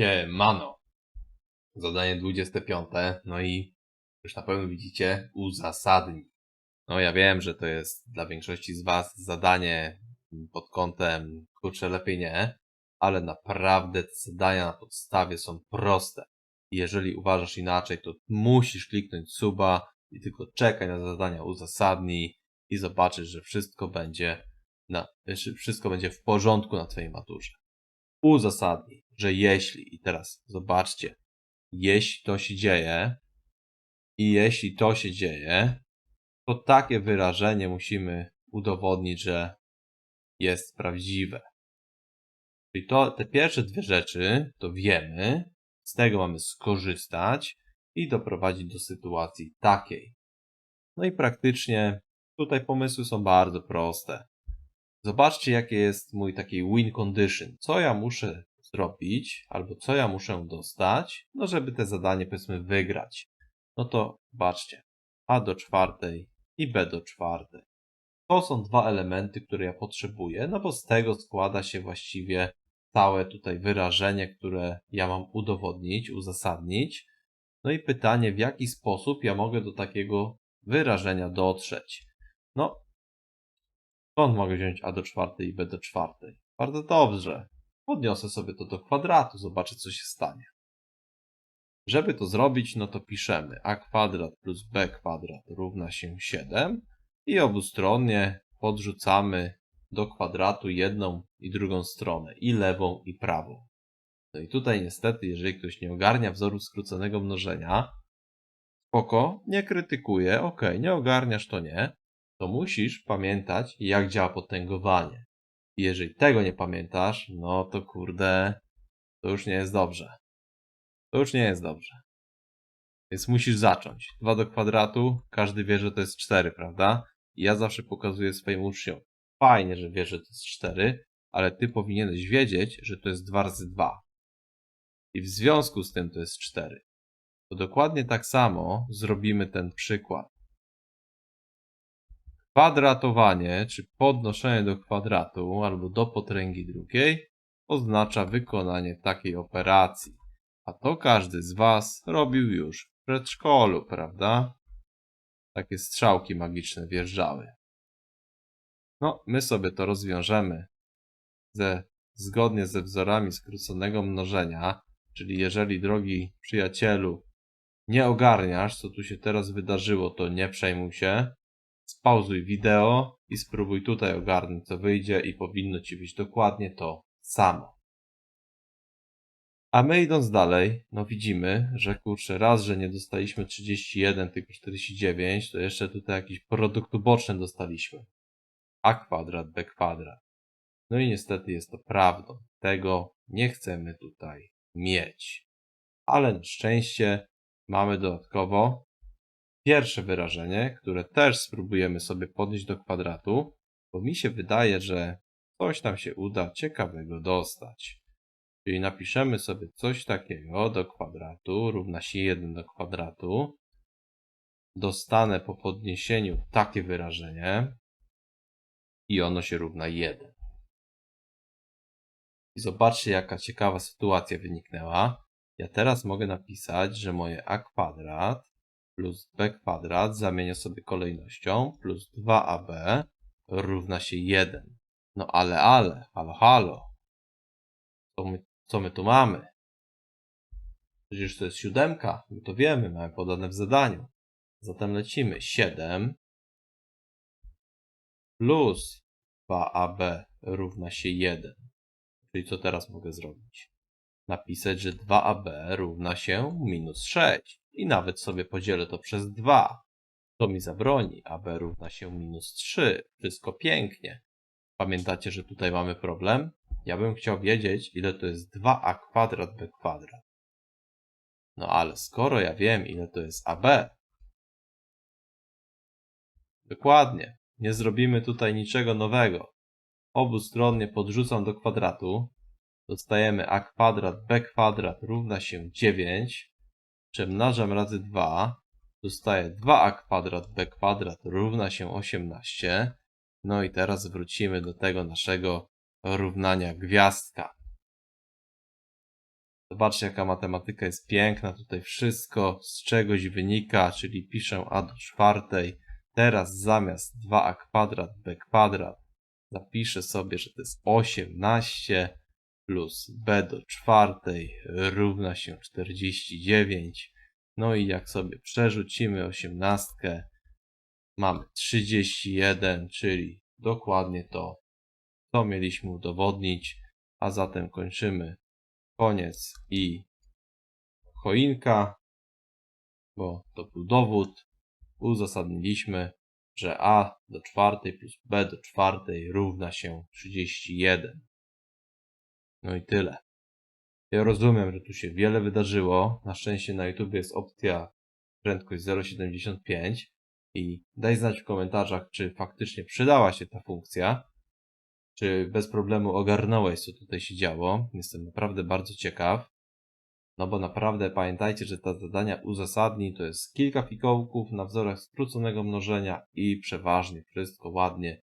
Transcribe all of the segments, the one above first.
Siemano. Zadanie 25. No i już na pewno widzicie uzasadnij. No ja wiem, że to jest dla większości z Was zadanie pod kątem kurczę lepiej nie, ale naprawdę zadania na podstawie są proste. Jeżeli uważasz inaczej, to musisz kliknąć suba i tylko czekaj na zadania uzasadnij i zobaczysz, że wszystko będzie na, wszystko będzie w porządku na Twojej maturze uzasadnij, że jeśli, i teraz zobaczcie, jeśli to się dzieje, i jeśli to się dzieje, to takie wyrażenie musimy udowodnić, że jest prawdziwe. Czyli to, te pierwsze dwie rzeczy to wiemy, z tego mamy skorzystać i doprowadzić do sytuacji takiej. No i praktycznie tutaj pomysły są bardzo proste. Zobaczcie, jakie jest mój taki win condition. Co ja muszę zrobić, albo co ja muszę dostać, no żeby te zadanie powiedzmy wygrać. No to zobaczcie. A do czwartej i B do czwartej. To są dwa elementy, które ja potrzebuję, no bo z tego składa się właściwie całe tutaj wyrażenie, które ja mam udowodnić, uzasadnić. No i pytanie, w jaki sposób ja mogę do takiego wyrażenia dotrzeć. No, Skąd mogę wziąć a do czwartej i b do czwartej? Bardzo dobrze. Podniosę sobie to do kwadratu, zobaczę co się stanie. Żeby to zrobić, no to piszemy a kwadrat plus b kwadrat równa się 7 i obustronnie podrzucamy do kwadratu jedną i drugą stronę, i lewą, i prawą. No i tutaj niestety, jeżeli ktoś nie ogarnia wzoru skróconego mnożenia, spoko, nie krytykuję, ok, nie ogarniasz to nie, to musisz pamiętać, jak działa potęgowanie. I jeżeli tego nie pamiętasz, no to kurde, to już nie jest dobrze. To już nie jest dobrze. Więc musisz zacząć. 2 do kwadratu, każdy wie, że to jest 4, prawda? I ja zawsze pokazuję swoim uczniom. Fajnie, że wiesz, że to jest 4, ale ty powinieneś wiedzieć, że to jest 2 razy 2. I w związku z tym to jest 4. To dokładnie tak samo zrobimy ten przykład. Kwadratowanie, czy podnoszenie do kwadratu albo do potęgi drugiej oznacza wykonanie takiej operacji. A to każdy z Was robił już w przedszkolu, prawda? Takie strzałki magiczne wjeżdżały. No, my sobie to rozwiążemy ze, zgodnie ze wzorami skróconego mnożenia, czyli jeżeli, drogi przyjacielu, nie ogarniasz, co tu się teraz wydarzyło, to nie przejmuj się spauzuj wideo i spróbuj tutaj ogarnąć co wyjdzie i powinno Ci być dokładnie to samo. A my idąc dalej, no widzimy, że kurczę, raz, że nie dostaliśmy 31, tylko 49, to jeszcze tutaj jakiś produkt uboczny dostaliśmy. A kwadrat, b kwadrat. No i niestety jest to prawdą. Tego nie chcemy tutaj mieć. Ale na szczęście mamy dodatkowo pierwsze wyrażenie, które też spróbujemy sobie podnieść do kwadratu, bo mi się wydaje, że coś nam się uda ciekawego dostać. Czyli napiszemy sobie coś takiego do kwadratu równa się 1 do kwadratu. Dostanę po podniesieniu takie wyrażenie i ono się równa 1. I zobaczcie, jaka ciekawa sytuacja wyniknęła. Ja teraz mogę napisać, że moje a kwadrat plus b kwadrat zamienię sobie kolejnością plus 2ab równa się 1. No ale, ale, halo, halo. Co my, co my tu mamy? Przecież to jest siódemka, my to wiemy, mamy podane w zadaniu. Zatem lecimy 7 plus 2ab równa się 1. Czyli co teraz mogę zrobić? Napisać, że 2ab równa się minus 6 i nawet sobie podzielę to przez 2. To mi zabroni, a b równa się minus 3. Wszystko pięknie. Pamiętacie, że tutaj mamy problem? Ja bym chciał wiedzieć, ile to jest 2a kwadrat b kwadrat. No ale skoro ja wiem, ile to jest ab, dokładnie, nie zrobimy tutaj niczego nowego. Obustronnie podrzucam do kwadratu. Dostajemy a kwadrat b kwadrat równa się 9 przemnażam razy 2, dostaję 2a kwadrat b kwadrat równa się 18. No i teraz wrócimy do tego naszego równania gwiazdka. Zobaczcie, jaka matematyka jest piękna. Tutaj wszystko z czegoś wynika, czyli piszę a do czwartej. Teraz zamiast 2a kwadrat b kwadrat zapiszę sobie, że to jest 18 plus b do czwartej równa się 49. No i jak sobie przerzucimy osiemnastkę, mamy 31, czyli dokładnie to, co mieliśmy udowodnić, a zatem kończymy koniec i choinka, bo to był dowód. Uzasadniliśmy, że a do czwartej plus b do czwartej równa się 31. No i tyle. Ja rozumiem, że tu się wiele wydarzyło. Na szczęście na YouTube jest opcja prędkość 0,75 i daj znać w komentarzach, czy faktycznie przydała się ta funkcja, czy bez problemu ogarnąłeś, co tutaj się działo. Jestem naprawdę bardzo ciekaw. No bo naprawdę pamiętajcie, że te zadania uzasadni to jest kilka fikołków na wzorach skróconego mnożenia i przeważnie wszystko ładnie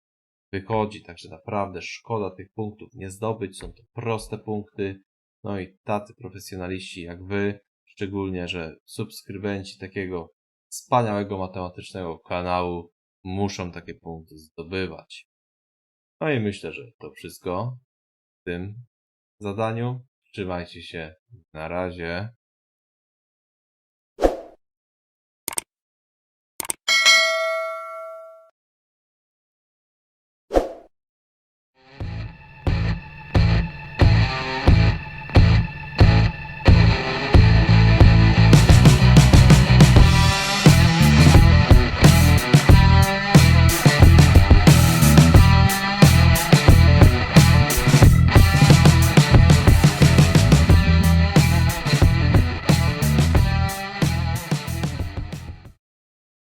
wychodzi. Także naprawdę szkoda tych punktów nie zdobyć. Są to proste punkty. No i tacy profesjonaliści jak wy, szczególnie, że subskrybenci takiego wspaniałego matematycznego kanału muszą takie punkty zdobywać. No i myślę, że to wszystko w tym zadaniu. Trzymajcie się. Na razie.